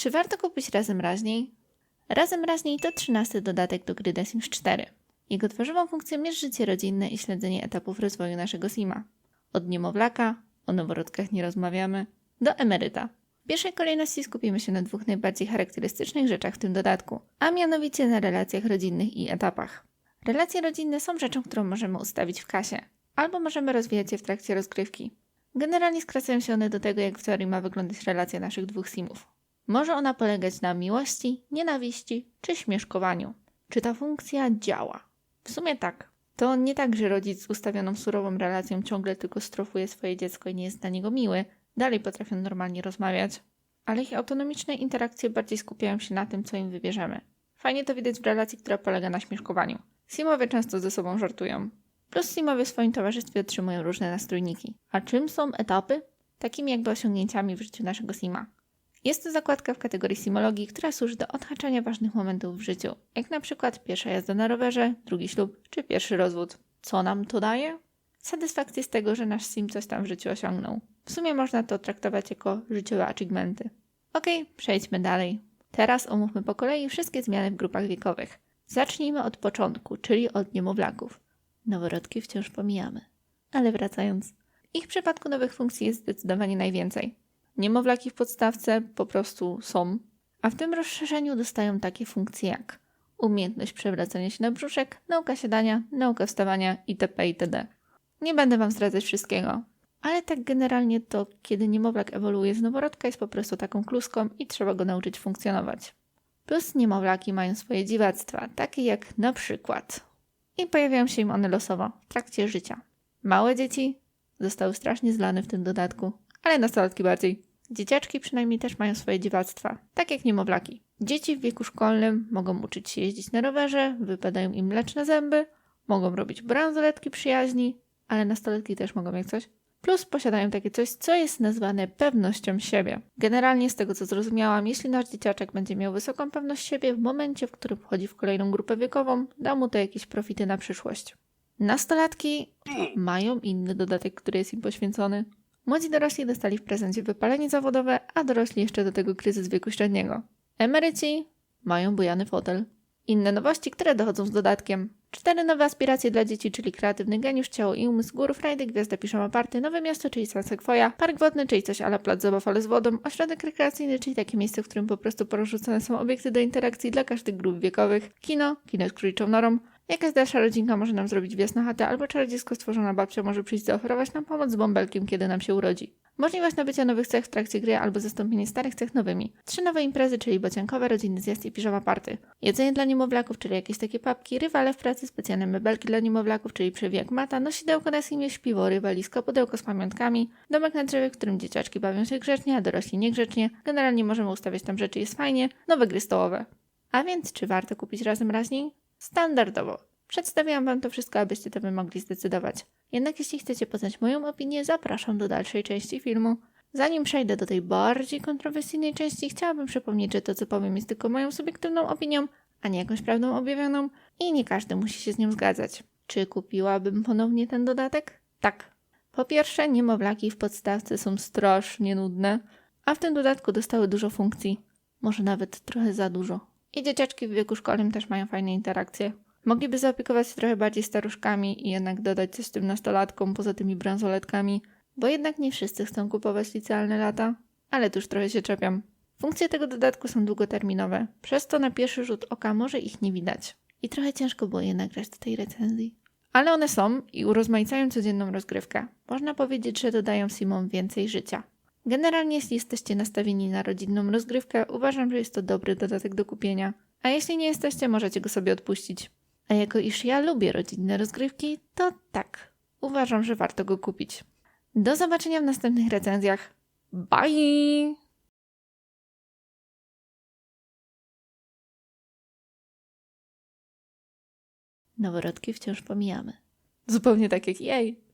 Czy warto kupić razem raźniej? Razem raźniej to 13 dodatek do gry The Sims 4. Jego tworzową funkcją jest życie rodzinne i śledzenie etapów rozwoju naszego Sima. Od niemowlaka, o noworodkach nie rozmawiamy, do emeryta. W pierwszej kolejności skupimy się na dwóch najbardziej charakterystycznych rzeczach w tym dodatku, a mianowicie na relacjach rodzinnych i etapach. Relacje rodzinne są rzeczą, którą możemy ustawić w kasie, albo możemy rozwijać je w trakcie rozgrywki. Generalnie skracają się one do tego, jak w teorii ma wyglądać relacja naszych dwóch simów. Może ona polegać na miłości, nienawiści czy śmieszkowaniu. Czy ta funkcja działa? W sumie tak. To nie tak, że rodzic z ustawioną surową relacją ciągle tylko strofuje swoje dziecko i nie jest dla niego miły. Dalej potrafią normalnie rozmawiać. Ale ich autonomiczne interakcje bardziej skupiają się na tym, co im wybierzemy. Fajnie to widać w relacji, która polega na śmieszkowaniu. Simowie często ze sobą żartują. Plus Simowie w swoim towarzystwie otrzymują różne nastrójniki. A czym są etapy? Takimi jakby osiągnięciami w życiu naszego Sima. Jest to zakładka w kategorii simologii, która służy do odhaczania ważnych momentów w życiu, jak na przykład pierwsza jazda na rowerze, drugi ślub czy pierwszy rozwód. Co nam to daje? Satysfakcję z tego, że nasz sim coś tam w życiu osiągnął. W sumie można to traktować jako życiowe achievementy. Okej, przejdźmy dalej. Teraz omówmy po kolei wszystkie zmiany w grupach wiekowych. Zacznijmy od początku, czyli od niemowlaków. Noworodki wciąż pomijamy. Ale wracając. W ich przypadku nowych funkcji jest zdecydowanie najwięcej. Niemowlaki w podstawce po prostu są, a w tym rozszerzeniu dostają takie funkcje jak umiejętność przewracania się na brzuszek, nauka siadania, nauka wstawania itp. itd. Nie będę Wam zdradzać wszystkiego, ale tak generalnie to, kiedy niemowlak ewoluuje z noworodka, jest po prostu taką kluską i trzeba go nauczyć funkcjonować. Plus niemowlaki mają swoje dziwactwa, takie jak na przykład i pojawiają się im one losowo w trakcie życia. Małe dzieci zostały strasznie zlane w tym dodatku, ale nastolatki bardziej. Dzieciaczki przynajmniej też mają swoje dziwactwa, tak jak niemowlaki. Dzieci w wieku szkolnym mogą uczyć się jeździć na rowerze, wypadają im mleczne zęby, mogą robić bransoletki przyjaźni, ale nastolatki też mogą jak coś. Plus posiadają takie coś, co jest nazwane pewnością siebie. Generalnie z tego co zrozumiałam, jeśli nasz dzieciaczek będzie miał wysoką pewność siebie w momencie, w którym wchodzi w kolejną grupę wiekową, da mu to jakieś profity na przyszłość. Nastolatki mają inny dodatek, który jest im poświęcony. Młodzi dorośli dostali w prezencie wypalenie zawodowe, a dorośli jeszcze do tego kryzys wieku średniego. Emeryci mają bujany fotel. Inne nowości, które dochodzą z dodatkiem. Cztery nowe aspiracje dla dzieci, czyli kreatywny geniusz, ciało i umysł, gór, frajdy, gwiazda piżama party, nowe miasto, czyli San park wodny, czyli coś ala plac zabaw, ale z wodą, ośrodek rekreacyjny, czyli takie miejsce, w którym po prostu porzucone są obiekty do interakcji dla każdych grup wiekowych, kino, kino z króliczą norą, Jakaś dalsza rodzinka może nam zrobić wjazd chatę, albo czarodziejsko stworzona babcia może przyjść zaoferować nam pomoc z bąbelkiem, kiedy nam się urodzi. Możliwość nabycia nowych cech w trakcie gry albo zastąpienie starych cech nowymi. Trzy nowe imprezy, czyli bociankowe, rodzinny zjazd i piżama party. Jedzenie dla niemowlaków, czyli jakieś takie papki, rywale w pracy, specjalne mebelki dla niemowlaków, czyli przewijak mata, nosidełko na simie, śpiwo, rywalisko, pudełko z pamiątkami, domek na drzewie, w którym dzieciaczki bawią się grzecznie, a dorośli niegrzecznie. Generalnie możemy ustawiać tam rzeczy, jest fajnie. Nowe gry stołowe. A więc, czy warto kupić razem raźniej? Standardowo. Przedstawiłam Wam to wszystko, abyście to wy mogli zdecydować. Jednak jeśli chcecie poznać moją opinię, zapraszam do dalszej części filmu. Zanim przejdę do tej bardziej kontrowersyjnej części, chciałabym przypomnieć, że to co powiem jest tylko moją subiektywną opinią, a nie jakąś prawdą objawioną i nie każdy musi się z nią zgadzać. Czy kupiłabym ponownie ten dodatek? Tak. Po pierwsze, niemowlaki w podstawce są strasznie nudne, a w tym dodatku dostały dużo funkcji. Może nawet trochę za dużo. I dzieciaczki w wieku szkolnym też mają fajne interakcje. Mogliby zaopiekować się trochę bardziej staruszkami i jednak dodać coś tym nastolatkom poza tymi bransoletkami, bo jednak nie wszyscy chcą kupować licealne lata, ale tuż trochę się czepiam. Funkcje tego dodatku są długoterminowe, przez to na pierwszy rzut oka może ich nie widać. I trochę ciężko było je nagrać do tej recenzji. Ale one są i urozmaicają codzienną rozgrywkę. Można powiedzieć, że dodają Simom więcej życia. Generalnie, jeśli jesteście nastawieni na rodzinną rozgrywkę, uważam, że jest to dobry dodatek do kupienia. A jeśli nie jesteście, możecie go sobie odpuścić. A jako iż ja lubię rodzinne rozgrywki, to tak, uważam, że warto go kupić. Do zobaczenia w następnych recenzjach. Bye! Noworodki wciąż pomijamy. Zupełnie tak jak jej.